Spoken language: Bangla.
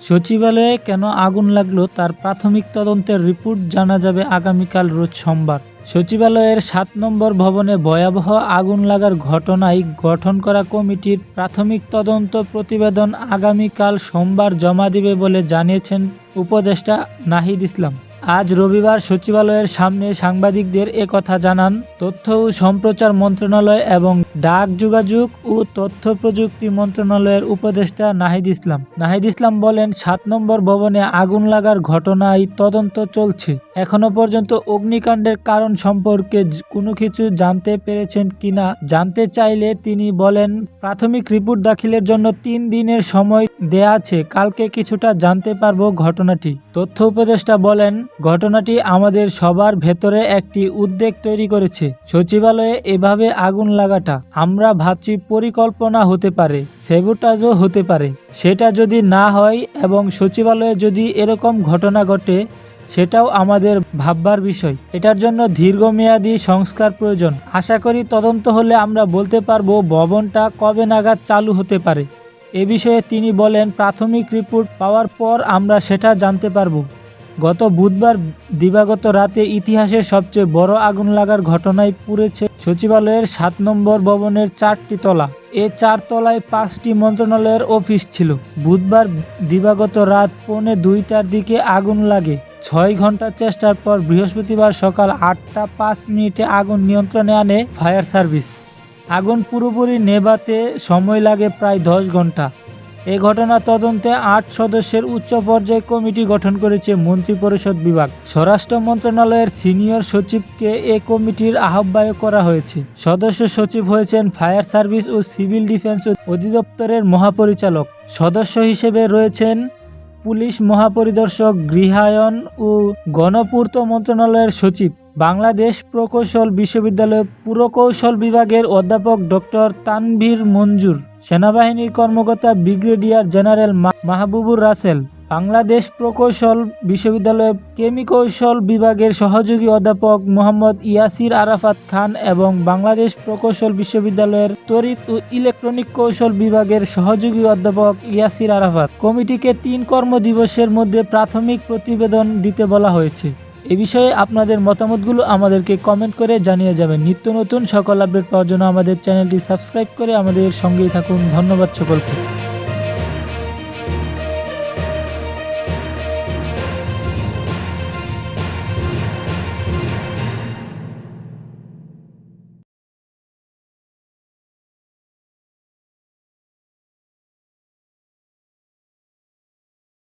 সচিবালয়ে কেন আগুন লাগল তার প্রাথমিক তদন্তের রিপোর্ট জানা যাবে আগামীকাল রোজ সোমবার। সচিবালয়ের সাত নম্বর ভবনে ভয়াবহ আগুন লাগার ঘটনায় গঠন করা কমিটির প্রাথমিক তদন্ত প্রতিবেদন আগামীকাল সোমবার জমা দিবে বলে জানিয়েছেন উপদেষ্টা নাহিদ ইসলাম। আজ রবিবার সচিবালয়ের সামনে সাংবাদিকদের কথা জানান তথ্য ও সম্প্রচার মন্ত্রণালয় এবং ডাক যোগাযোগ ও তথ্য প্রযুক্তি মন্ত্রণালয়ের উপদেষ্টা নাহিদ ইসলাম। নাহিদ ইসলাম বলেন, সাত নম্বর ভবনে আগুন লাগার ঘটনায় তদন্ত চলছে। এখনও পর্যন্ত অগ্নিকাণ্ডের কারণ সম্পর্কে কোনো কিছু জানতে পেরেছেন কিনা জানতে চাইলে তিনি বলেন, প্রাথমিক রিপোর্ট দাখিলের জন্য তিন দিনের সময় দেয়া আছে, কালকে কিছুটা জানতে পারব ঘটনাটি। তথ্য উপদেষ্টা বলেন ঘটনাটি আমাদের সবার ভেতরে একটি উদ্বেগ তৈরি করেছে। সচিবালয়ে এভাবে আগুন লাগাটা আমরা ভাবছি পরিকল্পনা হতে পারে, সেবোটাজও হতে পারে। সেটা যদি না হয় এবং সচিবালয়ে যদি এরকম ঘটনা ঘটে, সেটাও আমাদের ভাববার বিষয়। এটার জন্য দীর্ঘমেয়াদী সংস্কার প্রয়োজন। আশা করি তদন্ত হলে আমরা বলতে পারব ভবনটা কবে নাগাদ চালু হতে পারে। এ বিষয়ে তিনি বলেন, প্রাথমিক রিপোর্ট পাওয়ার পর আমরা সেটা জানতে পারব। গত বুধবার দিবাগত রাতে ইতিহাসের সবচেয়ে বড় আগুন লাগার ঘটনায় পুড়েছে সচিবালয়ের সাত নম্বর ভবনের চারটি তলা। এ চার তলায় পাঁচটি মন্ত্রণালয়ের অফিস ছিল। বুধবার দিবাগত রাত পৌনে দুইটার দিকে আগুন লাগে। ছয় ঘণ্টার চেষ্টার পর বৃহস্পতিবার সকাল আটটা পাঁচ মিনিটে আগুন নিয়ন্ত্রণে আনে ফায়ার সার্ভিস। আগুন পুরোপুরি নেভাতে সময় লাগে প্রায় দশ ঘণ্টা এ ঘটনা তদন্তে আট সদস্যের উচ্চ পর্যায়ে কমিটি গঠন করেছে মন্ত্রিপরিষদ বিভাগ। স্বরাষ্ট্র মন্ত্রণালয়ের সিনিয়র সচিবকে এ কমিটির আহ্বায়ক করা হয়েছে। সদস্য সচিব হয়েছেন ফায়ার সার্ভিস ও সিভিল ডিফেন্স অধিদপ্তরের মহাপরিচালক। সদস্য হিসেবে রয়েছেন পুলিশ মহাপরিদর্শক গৃহায়ন ও গণপূর্ত মন্ত্রণালয়ের সচিব, বাংলাদেশ প্রকৌশল বিশ্ববিদ্যালয় পুরকৌশল বিভাগের অধ্যাপক ডক্টর তানভীর মঞ্জুর, সেনাবাহিনীর কর্মকর্তা ব্রিগেডিয়ার জেনারেল মাহবুবুর রাসেল। বাংলাদেশ প্রকৌশল বিশ্ববিদ্যালয় কেমিকৌশল বিভাগের সহযোগী অধ্যাপক মোহাম্মদ ইয়াসির আরাফাত খান এবং বাংলাদেশ প্রকৌশল বিশ্ববিদ্যালয়ের তড়িৎ ও ইলেকট্রনিক কৌশল বিভাগের সহযোগী অধ্যাপক ইয়াসির আরাফাত। কমিটিকে তিন কর্মদিবসের মধ্যে প্রাথমিক প্রতিবেদন দিতে বলা হয়েছে। এ বিষয়ে আপনাদের মতামতগুলো আমাদেরকে কমেন্ট করে জানিয়ে যাবেন। নিত্য নতুন সকল আপডেট পাওয়ার জন্য আমাদের চ্যানেলটি সাবস্ক্রাইব করে আমাদের সঙ্গেই থাকুন। ধন্যবাদ সকলকে।